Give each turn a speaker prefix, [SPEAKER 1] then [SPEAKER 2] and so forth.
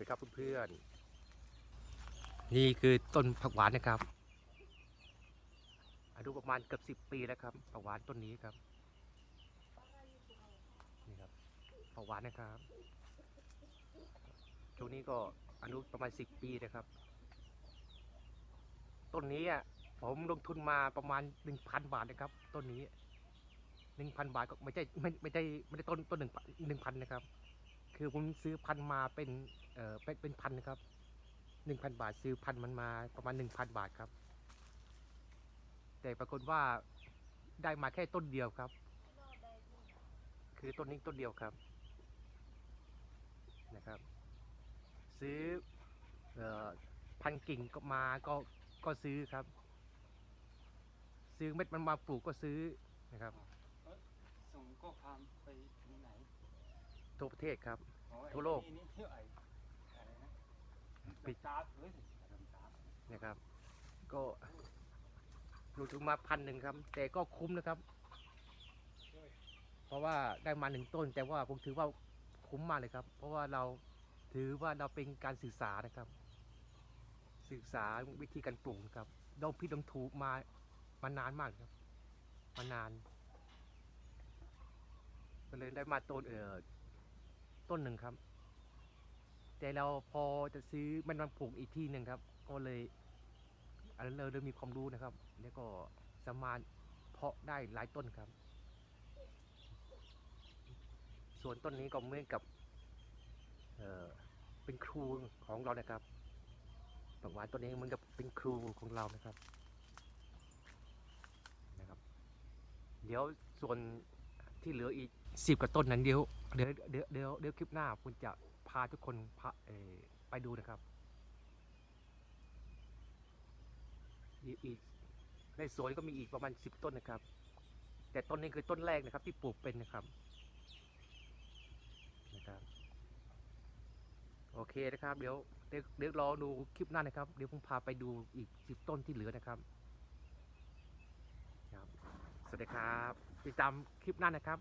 [SPEAKER 1] ดีครับเพื่อนๆ นี่คือต้นผักหวานนะครับ อายุประมาณเกือบสิบปีแล้วครับผักหวานต้นนี้ครับ นี่ครับผักหวานนะครับ ช่วงนี้ก็อายุประมาณสิบปีนะครับ ต้นนี้อะผมลงทุนมาประมาณหนึ่งพันบาทนะครับต้นนี้หนึ่งพันบาทก็ไม่ใช่ไม่ไม่ได้ไม่ได้ต้นต้นหนึ่งหนึ่งพันนะครับ คือผมซื้อพันมาเป็นเออเป็นเป็นพันนะครับหนึ่งพันบาทซื้อพันมันมาประมาณหนึ่งพันบาทครับ แต่ปรากฏว่าได้มาแค่ต้นเดียวครับ คือต้นนี้ต้นเดียวครับนะครับ ซื้อเอ่อพันกิ่งก็มาก็ก็ซื้อครับ ซื้อเม็ดมันมาปลูกก็ซื้อนะครับ
[SPEAKER 2] ส่งข้อความไปถึงไหน
[SPEAKER 1] ทั่วประเทศครับ
[SPEAKER 2] อ๋อไอ้
[SPEAKER 1] ทั่วโลก
[SPEAKER 2] นี่นี่ที่ไอ้อะไรนะ
[SPEAKER 1] ปิด
[SPEAKER 2] ตาเฮ้ยดำตา
[SPEAKER 1] นะครับ ก็ลงทุนมาพันหนึ่งครับ แต่ก็คุ้มนะครับ เพราะว่าได้มาหนึ่งต้น แต่ว่าผมถือว่าคุ้มมากเลยครับ เพราะว่าเราถือว่าเราเป็นการศึกษานะครับ ศึกษาวิธีการปลูกนะครับดองพิดองถูกมามานานมากครับ มานานก็เลยได้มาต้นเออ ต้นหนึ่งครับ แต่เราพอจะซื้อมันมาปลูกอีกที่หนึ่งครับ ก็เลยอันนั้นเราเริ่มมีความรู้นะครับ แล้วก็สามารถเพาะได้หลายต้นครับ ส่วนต้นนี้ก็เหมือนกับเออเป็นครูของเรานะครับดอกไม้ต้นนี้เหมือนกับเป็นครูของเรานะครับนะครับ เดี๋ยวส่วน ที่เหลืออีกสิบกว่าต้นนั้นเดี๋ยวเดี๋ยวเดี๋ยวเดี๋ยวเดี๋ยวคลิปหน้าคุณจะพาทุกคนพาเอไปดูนะครับอีกในสวนก็มีอีกประมาณสิบต้นนะครับ แต่ต้นนี้คือต้นแรกนะครับ ที่ปลูกเป็นนะครับนะครับโอเคนะครับ เดี๋ยวเดี๋ยวเดี๋ยวรอดูคลิปหน้านะครับ เดี๋ยวผมพาไปดูอีกสิบต้นที่เหลือนะครับครับ สวัสดีครับ ติดตามคลิปหน้านะครับ